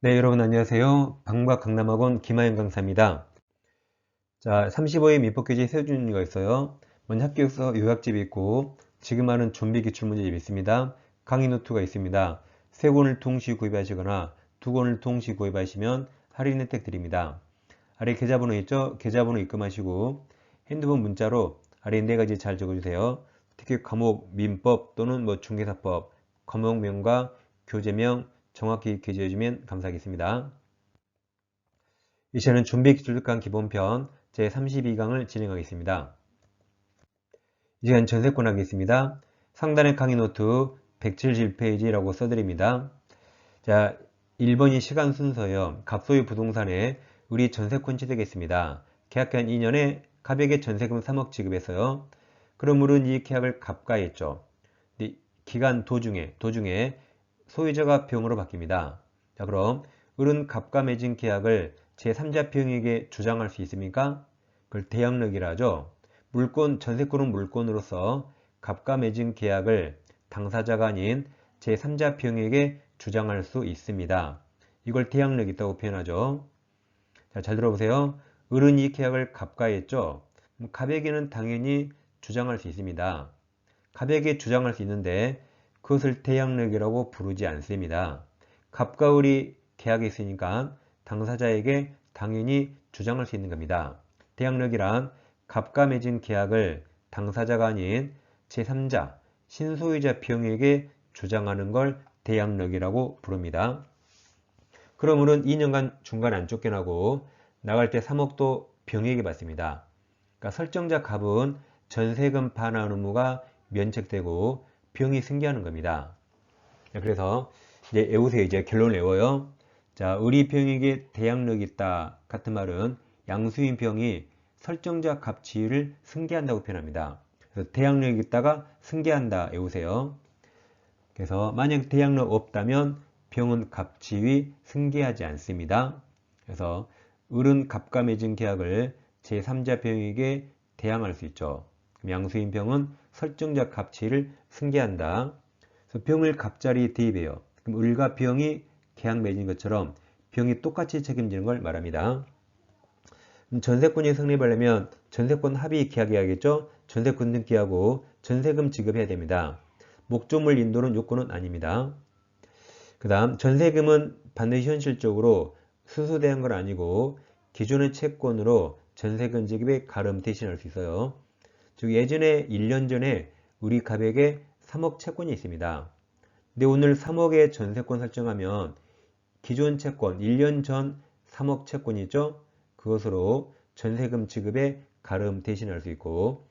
네, 여러분 안녕하세요. 방박 강남학원 김하영 강사입니다. 자, 35회 민법규제 세준이가 있어요. 먼저 합격서 요약집이 있고 지금 하는 좀비 기출문제집이 있습니다. 강의 노트가 있습니다. 세 권을 동시 구입하시거나 두 권을 동시 구입하시면 할인 혜택 드립니다. 아래 계좌번호 있죠? 계좌번호 입금하시고 핸드폰 문자로 아래 네 가지 잘 적어주세요. 특히 과목 민법 또는 뭐 중개사법, 과목명과 교재명, 정확히 기재해 주면 감사하겠습니다. 이 시간은 준비 기술특강 기본편 제32강을 진행하겠습니다. 이 시간 전세권 하겠습니다. 상단의 강의 노트 171페이지라고 써드립니다. 자, 1번이 시간 순서요. 갑소유 부동산에 우리 전세권 취득했습니다. 계약한 2년에 가백의 전세금 3억 지급했어요. 그럼 우리는 이 계약을 갑가했죠. 기간 도중에 도중에 소유자가 비용으로 바뀝니다. 자 그럼 을은 갑과 맺은 계약을 제3자 비용에게 주장할 수 있습니까? 그걸 대항력이라 하죠. 물권, 전세권은 물권으로서 갑과 맺은 계약을 당사자가 아닌 제3자 비용에게 주장할 수 있습니다. 이걸 대항력 있다고 표현하죠. 자, 잘 들어보세요. 을은 이 계약을 갑과 했죠. 갑에게는 당연히 주장할 수 있습니다. 갑에게 주장할 수 있는데 그것을 대항력이라고 부르지 않습니다. 갑과 을이 계약했으니까 당사자에게 당연히 주장할 수 있는 겁니다. 대항력이란 갑과 맺은 계약을 당사자가 아닌 제3자, 신소유자 비용에게 주장하는 걸 대항력이라고 부릅니다. 그러므로 2년간 중간 안 쫓겨나고 나갈 때 3억도 병에게 받습니다. 그러니까 설정자 갑은 전세금 반환 의무가 면책되고 병이 승계하는 겁니다. 그래서 이제 외우세요. 이제 결론 외워요. 자, 우리 병에게 대항력이 있다 같은 말은 양수인 병이 설정자 값 지위를 승계한다고 표현합니다. 그래서 대항력이 있다가 승계한다 외우세요. 그래서 만약 대항력 없다면 병은 값 지위 승계하지 않습니다. 그래서 을은 맺은 계약을 제3자 병에게 대항할 수 있죠. 양수인 병은 설정자 값치를 승계한다. 그래서 병을 갑자리 대입해요. 그럼 을과 병이 계약 맺은 것처럼 병이 똑같이 책임지는 걸 말합니다. 전세권이 성립하려면 전세권 합의 계약이야겠죠? 전세권 등기하고 전세금 지급해야 됩니다. 목적물 인도는 요건은 아닙니다. 그 다음 전세금은 반드시 현실적으로 수수대한 건 아니고 기존의 채권으로 전세금 지급에 가름 대신할 수 있어요. 즉 예전에 1년 전에 우리 가백에 3억 채권이 있습니다. 근데 오늘 3억의 전세권 설정하면 기존 채권 1년 전 3억 채권이 있죠. 그것으로 전세금 지급에 가름 대신할 수 있고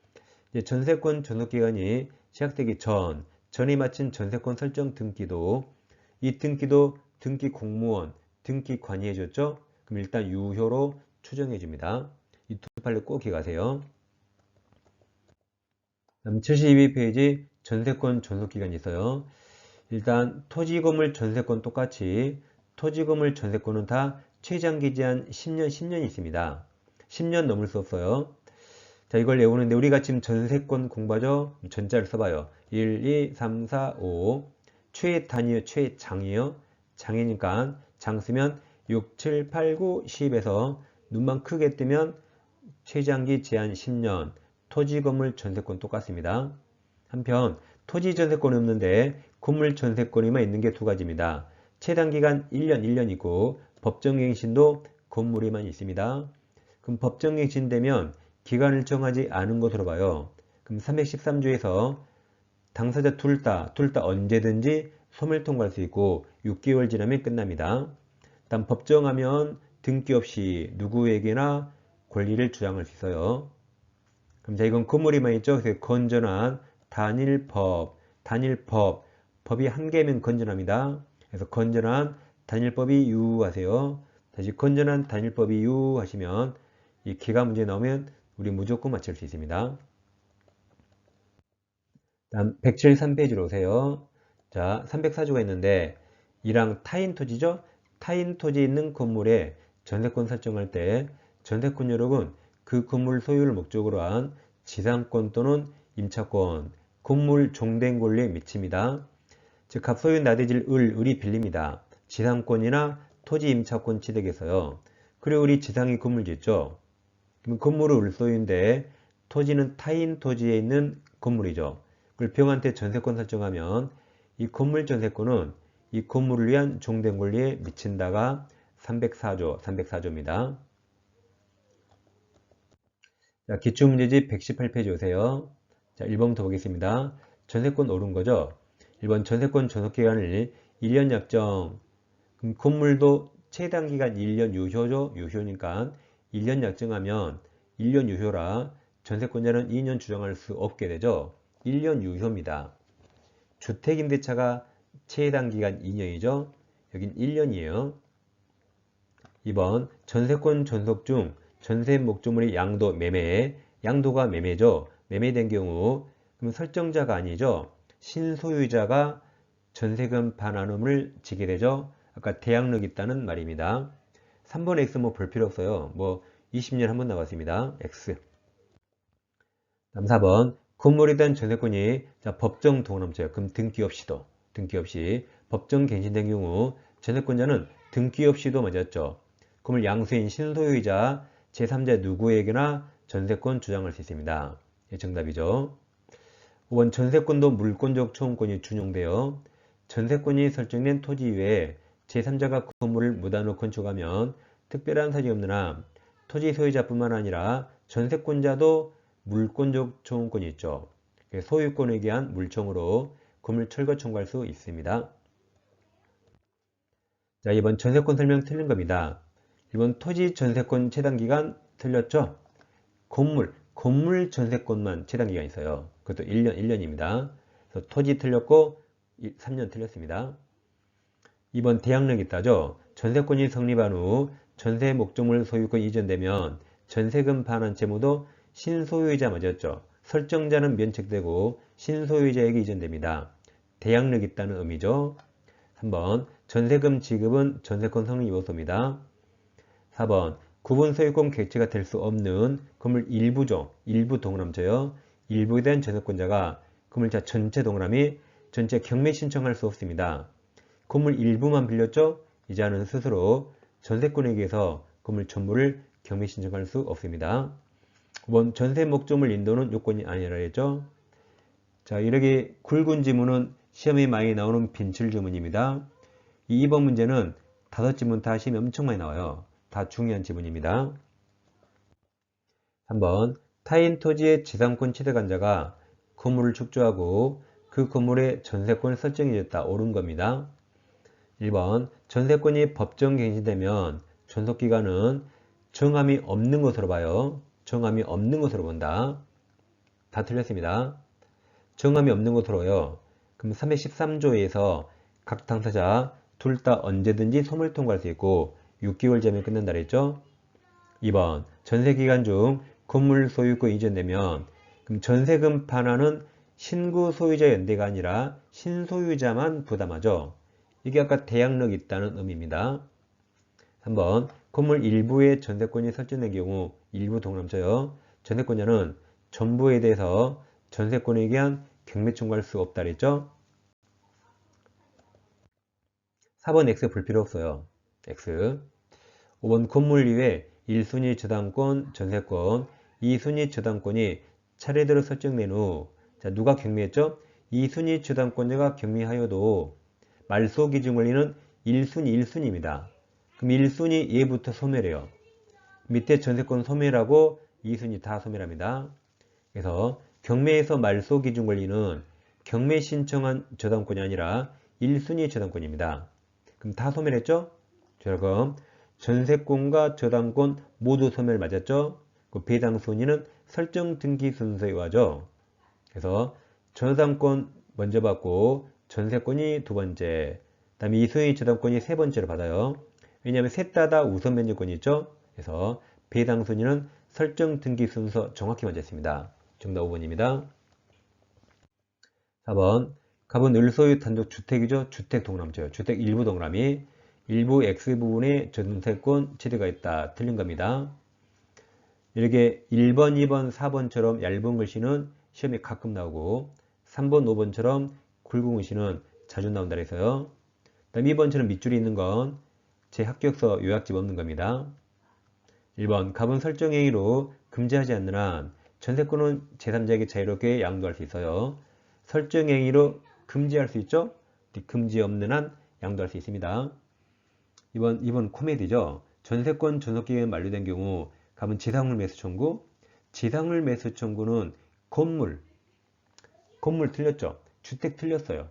전세권 전속기간이 시작되기 전 전에 마친 전세권 설정 등기도 이 등기도 등기 공무원 등기 관리해 줬죠. 그럼 일단 유효로 추정해 줍니다. 이 두 판을 꼭 기억하세요. 72페이지 전세권 전속기간이 있어요. 일단 토지건물 전세권 똑같이 토지건물 전세권은 다 최장기 제한 10년, 10년이 있습니다. 10년 넘을 수 없어요. 자, 이걸 외우는데 우리가 지금 전세권 공부하죠? 전자를 써봐요. 1, 2, 3, 4, 5. 최단위요, 최장이요. 장이니까 장 쓰면 6, 7, 8, 9, 10에서 눈만 크게 뜨면 최장기 제한 10년. 토지 건물 전세권 똑같습니다. 한편 토지 전세권이 없는데 건물 전세권이만 있는 게 두 가지입니다. 최단 기간 1년 1년이고 법정갱신도 건물에만 있습니다. 그럼 법정갱신 되면 기간을 정하지 않은 것으로 봐요. 그럼 313조에서 당사자 둘 다, 둘 다 언제든지 소멸 통과할 수 있고 6개월 지나면 끝납니다. 다음 법정하면 등기 없이 누구에게나 권리를 주장할 수 있어요. 그럼 자 이건 건물이만 있죠. 그래서 건전한 단일법, 단일법, 법이 한 개면 건전합니다. 그래서 건전한 단일법이 유하세요. 다시 건전한 단일법이 유하시면 이 기가 문제 나오면 우리 무조건 맞출 수 있습니다. 다음 173페이지로 오세요. 자, 304조가 있는데 이랑 타인 토지죠? 타인 토지 있는 건물에 전세권 설정할 때 전세권 여러분 그 건물 소유를 목적으로 한 지상권 또는 임차권, 건물 종된 권리에 미칩니다. 즉, 갑소유 나대질 을, 을이 빌립니다. 지상권이나 토지 임차권 취득에서요. 그리고 우리 지상이 건물 짓죠. 그럼 건물은 우리 소유인데 토지는 타인 토지에 있는 건물이죠. 그걸 병한테 전세권 설정하면 이 건물 전세권은 이 건물을 위한 종된 권리에 미친다가 304조, 304조입니다. 자, 기출문제집 118페이지 오세요. 자, 1번부터 보겠습니다. 전세권 오른 거죠? 1번 전세권 전속기간을 1년 약정. 그럼 건물도 최단 기간 1년 유효죠? 유효니까 1년 약정하면 1년 유효라 전세권자는 2년 주장할 수 없게 되죠. 1년 유효입니다. 주택임대차가 최단 기간 2년이죠. 여긴 1년이에요. 2번 전세권 전속 중 전세 목조물이 양도 매매에 양도가 매매죠. 매매된 경우 그럼 설정자가 아니죠. 신소유자가 전세금 반환음을 지게 되죠. 아까 대항력 있다는 말입니다. 3번 X 뭐 볼 필요 없어요. 뭐 20년 한 번 나왔습니다. X. 다음 4번 건물에 대한 전세권이 자, 법정 동남자예요. 그럼 등기 없이도 등기 없이 법정 갱신된 경우 전세권자는 등기 없이도 맞았죠. 건물 양수인 신소유자 제3자 누구에게나 전세권 주장할 수 있습니다. 예, 정답이죠. 5번 전세권도 물권적 초음권이 준용되어 전세권이 설정된 토지 위에 제3자가 건물을 무단으로 건축하면 특별한 사정이 한 토지 소유자뿐만 아니라 전세권자도 물권적 초음권이 있죠. 소유권에 대한 물청으로 건물 철거 청구할 수 있습니다. 자, 이번 전세권 설명 틀린 겁니다. 이번 토지 전세권 체당기간 틀렸죠? 건물, 건물 전세권만 체당기간 있어요. 그것도 1년, 1년입니다. 그래서 토지 틀렸고 3년 틀렸습니다. 이번 대항력 있다죠? 전세권이 성립한 후 전세 목적물 소유권 이전되면 전세금 반환 채무도 신소유자 맞았죠? 설정자는 면책되고 신소유자에게 이전됩니다. 대항력 있다는 의미죠. 3번 전세금 지급은 전세권 성립 요소입니다. 4번 구분 소유권 객체가 될 수 없는 건물 일부죠. 일부 동그라미죠. 일부에 대한 전세권자가 건물자 전체 동그라미 전체 경매 신청할 수 없습니다. 건물 일부만 빌렸죠? 이자는 스스로 전세권에 의해서 건물 전부를 경매 신청할 수 없습니다. 5번 전세 목적물 인도는 요건이 아니라 했죠? 자, 이렇게 굵은 지문은 시험에 많이 나오는 빈출 지문입니다. 이 2번 문제는 다섯 지문 다 시험에 엄청 많이 나와요. 다 중요한 지문입니다. 3번 타인 토지의 지상권 취득한자가 건물을 축조하고 그 건물의 전세권을 설정해줬다. 옳은 겁니다. 1번 전세권이 법정 갱신되면 존속기간은 정함이 없는 것으로 봐요. 정함이 없는 것으로 본다. 다 틀렸습니다. 정함이 없는 것으로요. 그럼 313조에서 각 당사자 둘 다 언제든지 소멸 통과할 수 있고 6개월 전에 끝난다 그랬죠? 2번 전세기간 중 건물 소유권 이전되면 그럼 전세금 반환은 신구 소유자 연대가 아니라 신소유자만 부담하죠. 이게 아까 대항력 있다는 의미입니다. 3번 건물 일부의 전세권이 설정된 경우 일부 동남자요. 전세권자는 전부에 대해서 전세권에 의한 경매 청구할 수 없다 그랬죠? 4번 X 볼 필요 없어요. X 5번 건물 위에 1순위 저당권, 전세권, 2순위 저당권이 차례대로 설정된 후 자, 누가 경매했죠? 2순위 저당권자가 경매하여도 말소 기준 권리는 1순위 1순위입니다. 그럼 1순위 얘부터 소멸해요. 밑에 전세권 소멸하고 2순위 다 소멸합니다. 그래서 경매에서 말소 기준 권리는 경매 신청한 저당권이 아니라 1순위 저당권입니다. 그럼 다 소멸했죠? 저금 전세권과 저당권 모두 소멸 맞았죠? 그 배당 순위는 설정 등기 순서에 의하죠. 그래서 저당권 먼저 받고 전세권이 두 번째, 그 다음에 이순위 저당권이 세 번째로 받아요. 왜냐하면 셋 다 다 우선 면제권이 있죠. 그래서 배당 순위는 설정 등기 순서 정확히 맞았습니다. 정답 5번입니다. 4번 갑은 을소유 단독 주택이죠. 주택 동그라미죠. 주택 일부 동그라미 일부 X 부분에 전세권 체류가 있다. 틀린 겁니다. 이렇게 1번, 2번, 4번처럼 얇은 글씨는 시험에 가끔 나오고 3번, 5번처럼 굵은 글씨는 자주 나온다 그래서요. 그 다음 2번처럼 밑줄이 있는 건 제 합격서 요약집 없는 겁니다. 1번 갑은 설정 행위로 금지하지 않는 한 전세권은 제3자에게 자유롭게 양도할 수 있어요. 설정 행위로 금지할 수 있죠? 금지 없는 한 양도할 수 있습니다. 이번, 이번 코미디죠. 전세권 전속기간 만료된 경우 갑은 지상물 매수 청구 지상물 매수 청구는 건물 건물 틀렸죠. 주택 틀렸어요.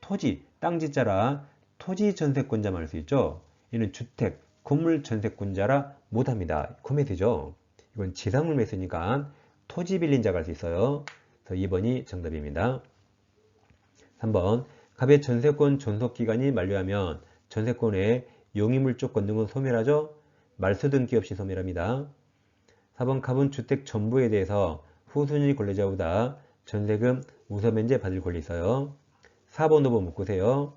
토지, 땅지자라 토지 전세권자만 할 수 있죠. 이는 주택, 건물 전세권자라 못합니다. 코미디죠. 이건 지상물 매수니까 토지 빌린 자가 할 수 있어요. 그래서 2번이 정답입니다. 3번 갑의 전세권 존속기간이 만료하면 전세권의 용의물적 권능은 소멸하죠. 말소 등기 없이 소멸합니다. 4번 갑은 주택 전부에 대해서 후순위 권리자보다 전세금 우선 면제 받을 권리 있어요. 4번, 5번 묶으세요.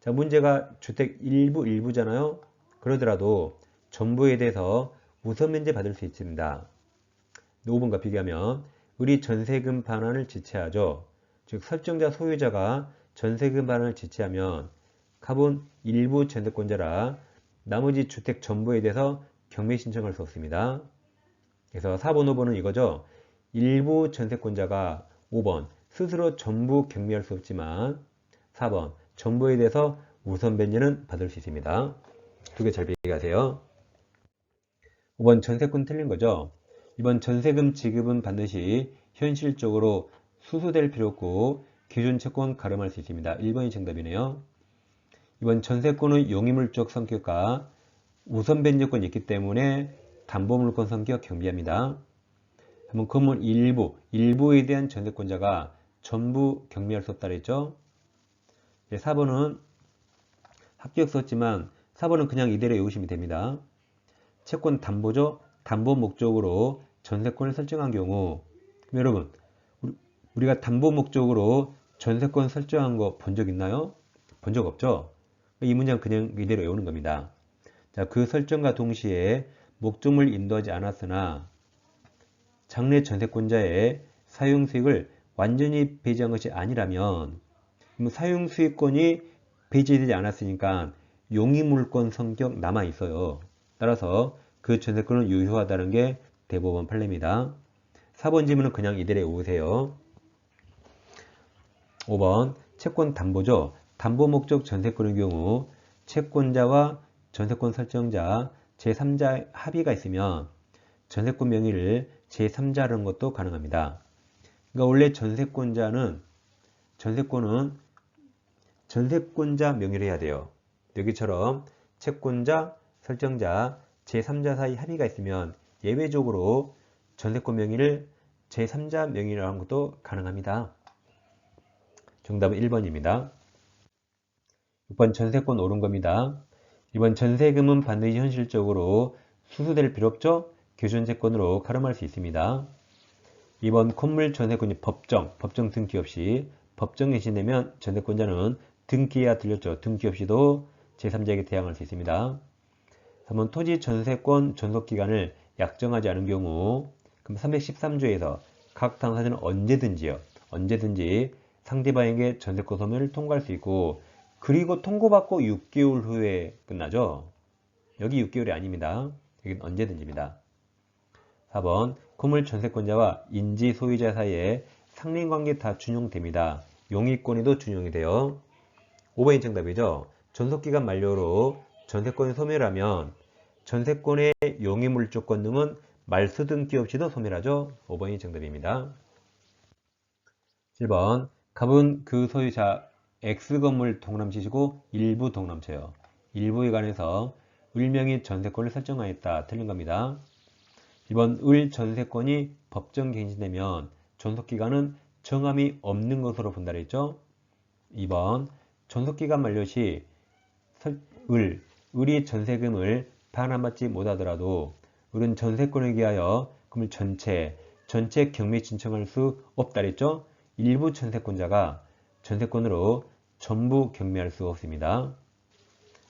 자, 문제가 주택 일부, 일부잖아요. 그러더라도 전부에 대해서 우선 면제 받을 수 있습니다. 5번과 비교하면 우리 전세금 반환을 지체하죠. 즉 설정자 소유자가 전세금 반환을 지체하면 갑은 일부 전세권자라 나머지 주택 전부에 대해서 경매 신청할 수 없습니다. 그래서 4번, 5번은 이거죠. 일부 전세권자가 5번 스스로 전부 경매할 수 없지만 4번 전부에 대해서 우선 변제는 받을 수 있습니다. 두 개 잘 비교하세요. 5번 전세권 틀린 거죠. 이번 전세금 지급은 반드시 현실적으로 수수될 필요 없고 기존 채권 가름할 수 있습니다. 1번이 정답이네요. 이번 전세권은 용의물적 성격과 우선 변제권이 있기 때문에 담보물권 성격 경비합니다. 한번 건물 일부, 일부에 대한 전세권자가 전부 경비할 수 없다 그랬죠. 4번은 합격 썼지만 4번은 그냥 이대로 외우시면 됩니다. 채권 담보죠. 담보 목적으로 전세권을 설정한 경우 여러분 우리가 담보 목적으로 전세권 설정한 거 본 적 있나요? 본 적 없죠? 이 문장 그냥 이대로 외우는 겁니다. 자, 그 설정과 동시에 목적물 인도하지 않았으나 장래 전세권자의 사용 수익을 완전히 배제한 것이 아니라면 사용 수익권이 배제되지 않았으니까 용의물권 성격 남아 있어요. 따라서 그 전세권은 유효하다는 게 대법원 판례입니다. 4번 질문은 그냥 이대로 외우세요. 5번 채권 담보죠. 담보 목적 전세권의 경우 채권자와 전세권 설정자 제3자 합의가 있으면 전세권 명의를 제3자라는 것도 가능합니다. 그러니까 원래 전세권자는 전세권은 전세권자 명의를 해야 돼요. 여기처럼 채권자, 설정자, 제3자 사이 합의가 있으면 예외적으로 전세권 명의를 제3자 명의로 하는 것도 가능합니다. 정답은 1번입니다. 6번 전세권 옳은 겁니다. 이번 전세금은 반드시 현실적으로 수수될 필요 없죠? 교전세권으로 가름할 수 있습니다. 이번 건물 전세권이 법정, 법정 등기 없이 법정 개시되면 전세권자는 등기해야 들렸죠. 등기 없이도 제3자에게 대항할 수 있습니다. 3번 토지 전세권 전속기간을 약정하지 않은 경우 그럼 313조에서 각 당사자는 언제든지요. 언제든지 상대방에게 전세권 소멸을 통과할 수 있고 그리고 통고받고 6개월 후에 끝나죠. 여기 6개월이 아닙니다. 여기는 언제든지입니다. 4번 건물 전세권자와 인지 소유자 사이에 상린관계 다 준용됩니다. 용의권에도 준용이 돼요. 5번이 정답이죠. 전속기간 만료로 전세권이 소멸하면 전세권의 용의물적 권능은 말소 등기 없이도 소멸하죠. 5번이 정답입니다. 7번 갑은 그 소유자 X건물 동남지시고 일부 동남쳐요. 일부에 관해서 을명의 전세권을 설정하였다. 틀린 겁니다. 이번 을 전세권이 법정 갱신되면 존속기간은 정함이 없는 것으로 본다 그랬죠. 2번 존속기간 만료 시 을, 을이 전세금을 반환받지 못하더라도 을은 전세권에 기하여 금을 전체, 전체 경매 신청할 수 없다 그랬죠. 일부 전세권자가 전세권으로 전부 경매할 수 없습니다.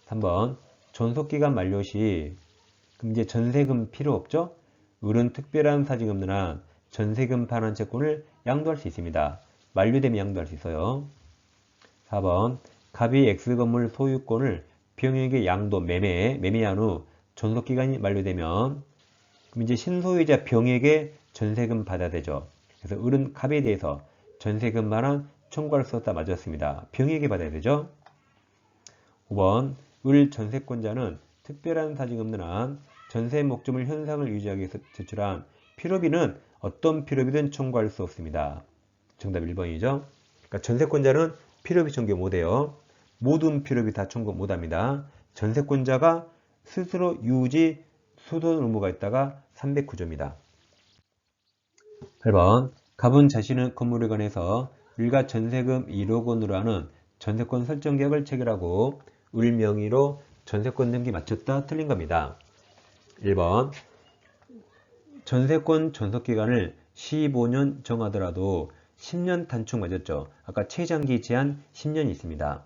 3번 전속기간 만료 시 그럼 이제 전세금 필요 없죠? 을은 특별한 사정이 없는 한 전세금 반환 채권을 양도할 수 있습니다. 만료되면 양도할 수 있어요. 4번 갑이 X건물 소유권을 병역의 양도 매매, 매매한 후 존속기간이 만료되면 그럼 이제 신소유자 병에게 전세금 받아야 되죠. 그래서 을은 갑에 대해서 전세금만한 청구할 수 없다 맞았습니다. 병에게 받아야 되죠. 5번 을 전세권자는 특별한 사정이 없는 한 전세 목적물 현상을 유지하기 위해서 제출한 필요비는 어떤 필요비든 청구할 수 없습니다. 정답 1번이죠. 그러니까 전세권자는 필요비 청구 못해요. 모든 필요비 다 청구 못합니다. 전세권자가 스스로 유지 수돈 의무가 있다가 309조입니다. 8번 갑은 자신의 건물에 관해서 일가 전세금 1억 원으로 하는 전세권 설정 계약을 체결하고 을 명의로 전세권 등기 마쳤다 틀린 겁니다. 1번 전세권 전속기간을 15년 정하더라도 10년 단축 맞았죠. 아까 최장기 제한 10년이 있습니다.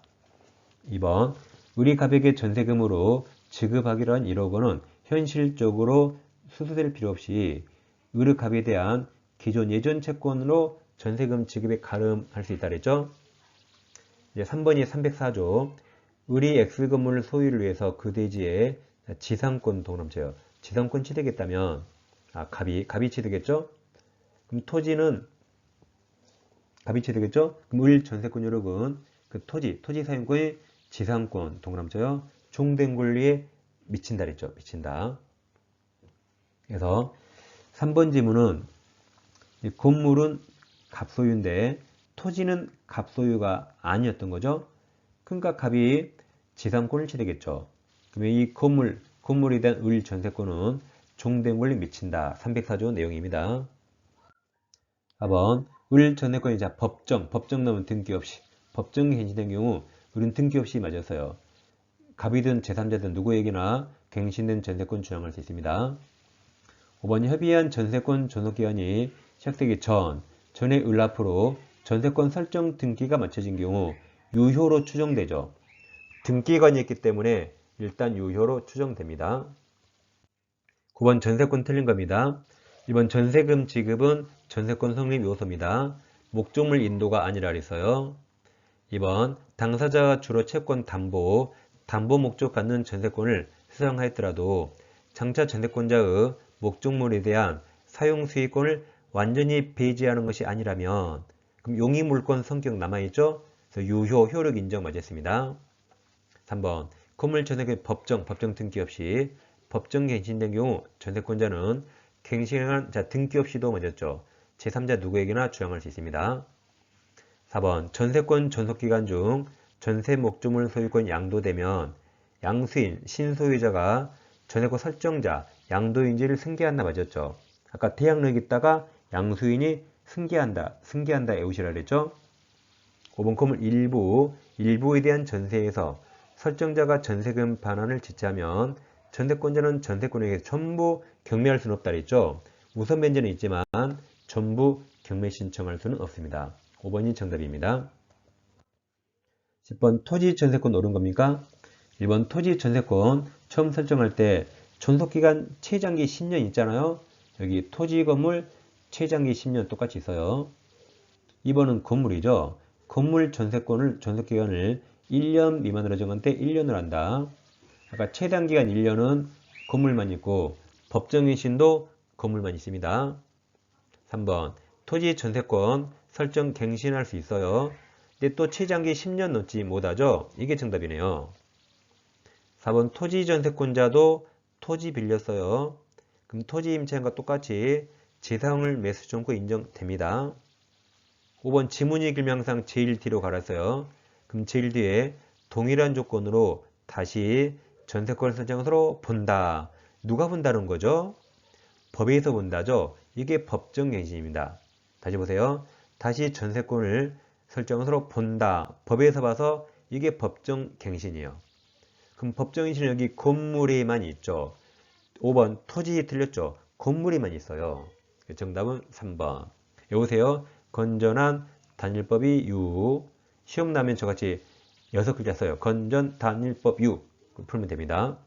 2번 우리 가백의 전세금으로 지급하기로 한 1억 원은 현실적으로 수수될 필요 없이 의르갑에 대한 기존 예전 채권으로 전세금 지급에 가름할 수 있다 그랬죠. 이제 3번이 304조 의리 X 건물 소유를 위해서 그 대지에 지상권 동남체요. 지상권 취득했다면 아 갑이 갑이 취득했죠. 그럼 토지는 갑이 취득했죠. 그럼 을 전세권 요력은 그 토지 토지 사용권의 지상권 동남체요. 종된 권리에 미친다 그랬죠. 미친다. 그래서 3번 지문은 건물은 갑소유인데 토지는 갑소유가 아니었던 거죠. 그러니까 갑이 지상권을 취득했죠. 그러면 이 건물, 건물에 대한 을 전세권은 권리 미친다. 304조 내용입니다. 4번 을 전세권이자 법정, 법정 나면 등기 없이 법정이 갱신된 경우 을은 등기 없이 맞았어요. 갑이든 제3자든 누구에게나 갱신된 전세권 주장할 수 있습니다. 5번 협의한 전세권 전속기간이 시작되기 전, 전의 을 앞으로 전세권 설정 등기가 마쳐진 경우 유효로 추정되죠. 등기관이 있기 때문에 일단 유효로 추정됩니다. 9번 전세권 틀린 겁니다. 1번 전세금 지급은 전세권 성립 요소입니다. 목적물 인도가 아니라 그랬어요. 2번 당사자가 주로 채권 담보, 담보 목적 갖는 전세권을 수상하였더라도 장차 전세권자의 목적물에 대한 사용 수익권을 완전히 배제하는 것이 아니라면 그럼 용의 물권 성격 남아있죠? 그래서 유효, 효력 인정 맞았습니다. 3번 건물 전세의 법정, 법정 등기 없이 법정 갱신된 경우 전세권자는 갱신한 자 등기 없이도 맞았죠. 제3자 누구에게나 주장할 수 있습니다. 4번 전세권 전속기간 중 전세 목조물 소유권 양도되면 양수인, 신소유자가 전세권 설정자, 양도인지를 승계한다 맞았죠. 아까 대양력 있다가 양수인이 승계한다, 승계한다 애우시라 그랬죠. 5번 건물 일부, 일부에 대한 전세에서 설정자가 전세금 반환을 지체하면 전세권자는 전세권에게 전부 경매할 수는 없다 그랬죠. 우선 변제는 있지만 전부 경매 신청할 수는 없습니다. 5번이 정답입니다. 10번 토지 전세권 옳은 겁니까? 1번 토지 전세권 처음 설정할 때 존속기간 최장기 10년 있잖아요. 여기 토지 건물 최장기 10년 똑같이 있어요. 2번은 건물이죠. 건물 전세권을 전속기간을 1년 미만으로 정한 때 1년을 한다. 아까 최단기간 1년은 건물만 있고 법정인신도 건물만 있습니다. 3번 토지 전세권 설정 갱신할 수 있어요. 근데 또 최장기 10년 넘지 못하죠. 이게 정답이네요. 4번 토지 전세권자도 토지 빌렸어요. 그럼 토지 임차인과 똑같이 재사용을 매수 정고 인정됩니다. 5번 지문이 길명상 제1D로 갈았어요. 그럼 제1D에 동일한 조건으로 다시 전세권 설정으로 본다. 누가 본다는 거죠? 법에서 본다죠. 이게 법정갱신입니다. 다시 보세요. 다시 전세권을 설정으로 본다. 법에서 봐서 이게 법정갱신이에요. 그럼 법정갱신은 여기 건물에만 있죠. 5번 토지 틀렸죠. 건물에만 있어요. 정답은 3번. 여보세요. 건전한 단일법이 유. 시험 나면 저같이 여섯 글자 써요. 건전 단일법 유. 풀면 됩니다.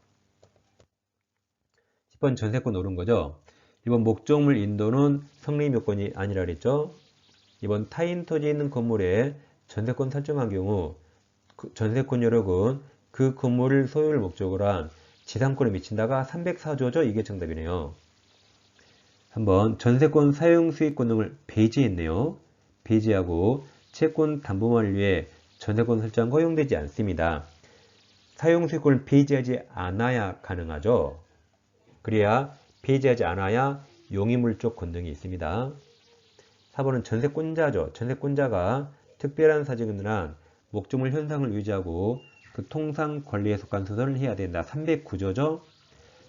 10번 전세권 오른 거죠. 이번 목적물 인도는 성립 요건이 아니라 그랬죠. 이번 타인 토지에 있는 건물에 전세권 설정한 경우 그 전세권 여력은 그 건물을 소유를 목적으로 한 지상권에 미친다가 304조죠. 이게 정답이네요. 한번 전세권 사용 수익권 등을 배제했네요. 배제하고 채권 담보만을 위해 전세권 설정 허용되지 않습니다. 사용 수익권을 배제하지 않아야 가능하죠. 그래야 배제하지 않아야 용의물적 권등이 있습니다. 4번은 전세권자죠. 전세권자가 특별한 사정은 한 목적물 현상을 유지하고 그 통상 관리에 속한 수선을 해야 된다. 309조죠.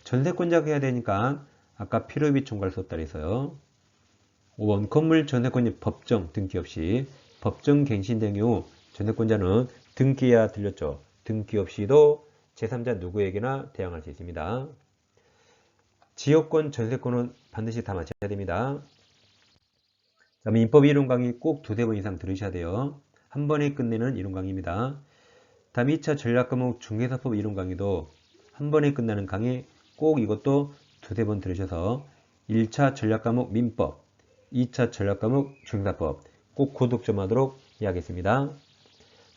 전세권자가 해야 되니까 아까 필요비 총괄 그래서요. 5번 건물 전세권이 법정 등기 없이 법정 갱신된 경우 전세권자는 등기해야 들렸죠. 등기 없이도 제3자 누구에게나 대항할 수 있습니다. 지역권 전세권은 반드시 다 마쳐야 됩니다. 다음에 인법 이론 강의 꼭 두세 번 이상 들으셔야 돼요. 한 번에 끝내는 이론 강의입니다. 다음 2차 전략 과목 중개사법 이론 강의도 한 번에 끝나는 강의 꼭 이것도 두세 번 들으셔서 1차 전략 과목 민법, 2차 전략 과목 중개사법 꼭 구독 좀 하도록 해야겠습니다.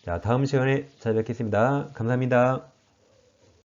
자, 다음 시간에 찾아뵙겠습니다. 감사합니다.